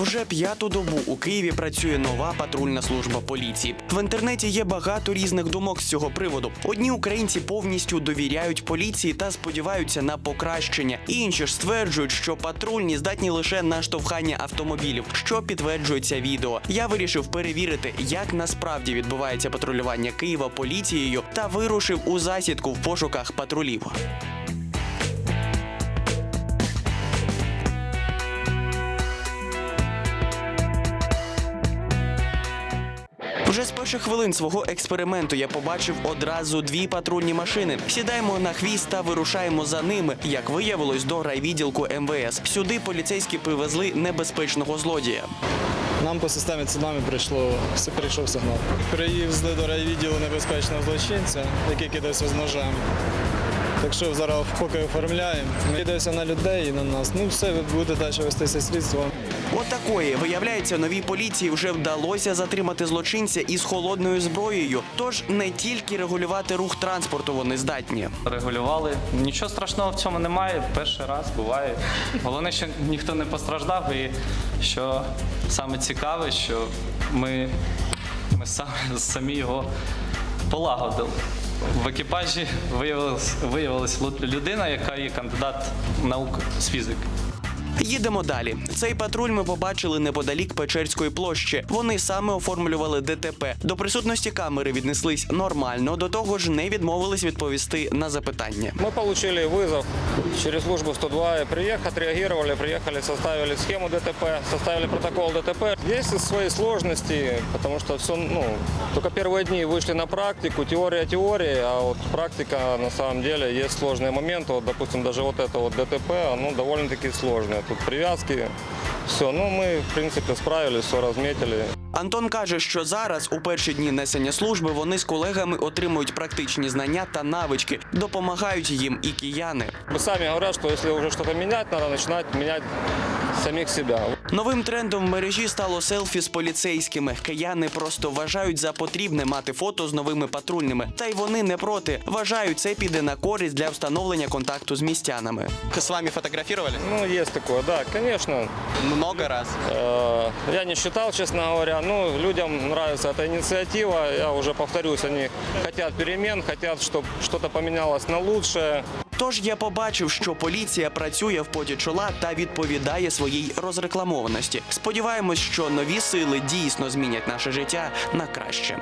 Вже п'яту добу у Києві працює нова патрульна служба поліції. В інтернеті є багато різних думок з цього приводу. Одні українці повністю довіряють поліції та сподіваються на покращення. Інші ж стверджують, що патрульні здатні лише на штовхання автомобілів, що підтверджується відео. Я вирішив перевірити, як насправді відбувається патрулювання Києва поліцією, та вирушив у засідку в пошуках патрулів. Вже з перших хвилин свого експерименту я побачив одразу дві патрульні машини. Сідаємо на хвіст та вирушаємо за ними. Як виявилось, до райвідділку МВС. Сюди поліцейські привезли небезпечного злодія. Нам по системі цунамі прийшло прийшов сигнал. Приїздили до райвідділу небезпечного злочинця, який кидався з ножем. Так що зараз поки оформляємо, ми кидаємося на людей і на нас. Ну все, буде далі вестися слідство. Отакої, виявляється, новій поліції вже вдалося затримати злочинця із холодною зброєю. Тож не тільки регулювати рух транспорту вони здатні. регулювали. Нічого страшного в цьому немає. Перший раз буває. Головне, що ніхто не постраждав, і що саме цікаве, що ми, ми самі, самі його полагодили. В екіпажі виявилась, виявилась людина, яка є кандидат наук з фізики. Їдемо далі. Цей патруль ми побачили неподалік Печерської площі. Вони саме оформлювали ДТП. До присутності камери віднеслись нормально. До того ж, не відмовились відповісти на запитання. Мы получили вызов через службу 102, и приехали, отреагировали, приехали, составили схему ДТП, составили протокол ДТП. Есть свои сложности, потому что все, ну, только первые дни вышли на практику, теория теории, а вот практика на самом деле есть сложные моменты. Вот, допустим, даже вот это вот ДТП, оно довольно-таки сложное. Тут привязки, все, ну ми в принципі справились, все розмітили. Антон каже, що зараз, у перші дні несення служби, вони з колегами отримують практичні знання та навички, допомагають їм і кияни. Самі говорят, що если уже что-то міняти, надо начинать менять самих себя. Новим трендом в мережі стало селфі з поліцейськими. Кияни просто вважають за потрібне мати фото з новими патрульними. Та й вони не проти. Вважають, це піде на користь для встановлення контакту з містянами. С вами фотографировали? Ну, есть такое, да, конечно. Много раз. Э, Я не считал, честно говоря. Ну, людям нравится эта инициатива. Я уже повторюсь, они хотят перемен, хотят, чтобы что-то поменялось на лучшее. Тож я побачив, що поліція працює в поті чола та відповідає своїй розрекламованості. Сподіваємось, що нові сили дійсно змінять наше життя на краще.